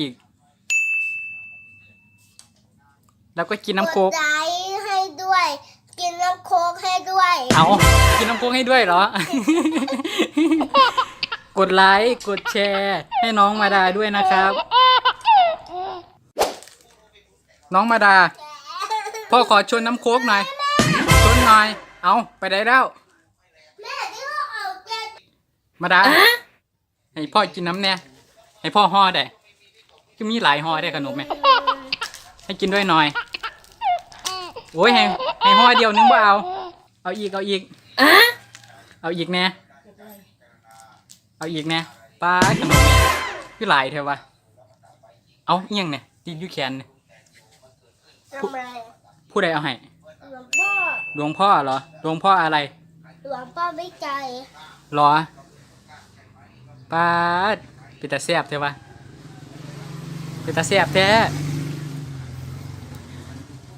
อีก แล้วก็กินน้ำโคกดไลค์ให้ด้วย กินน้ำโคกให้ด้วยเอากินน้ำโคกให้ด้วยเหรอ กดไลค์กดแชร์ให้น้องมาดาด้วยนะครับ น้องมาดา พ่อขอชวนน้ำโคกหน่อยชวนหน่อย เอาไปได้แล้ว แม่ที่เขาเอาแกมาดา ให้พ่อกินน้ำแน่ให้พ่อห่อได้ ก็มีหลายห่อได้ขนมไหมให้กินด้วยหน่อย โอ้ยให้ให้ห่อเดียวนึงว่าเอา เอาอีกเอาอีก เอาอีกแน่เอาอีกแน่ป้าขนมนี่คือหลายเถอะวะเอาเอียงเนี่ยติดอยู่แขนเนี่ยทำอะไรผู้ใดเอาให้หลวงพ่อหลวงพ่อเหรอหลวงพ่ออะไรหลวงพ่อไม่ใจหรอป้าดเป็นตาแซ่บเถอะวะ เป็นตาแซ่บแท้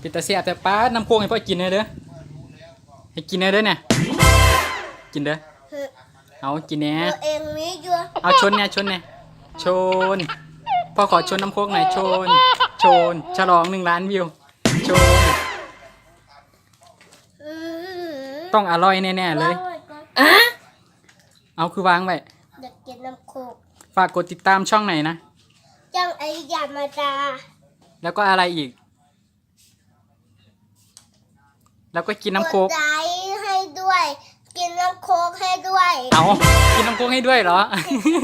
เป็นตาแซ่บแต่ป้าดน้ำโค้งให้พ่อกินเลยเด้อให้กินเลยเด้อเนี่ยกินเด้อคือเอากินแหน่ตัวเองมีอยู่เอาชนเนี่ยชนเนี่ยชนพ่อขอชนน้ำโค้งหน่อยชน ชน ฉลองหนึ่งล้านวิวชนอืมต้องอร่อยแน่ๆเลยวางไว้ก่อนเอาคือวางไว้เด็กกินน้ำโคกฝากกดติดตามช่องไหนนะ จังไอ้ยามาดาแล้วก็อะไรอีก แล้วก็กินน้ำโค้กดไลค์ให้ด้วย กินน้ำโคกให้ด้วย เอากินน้ำโค้กให้ด้วยเหรอ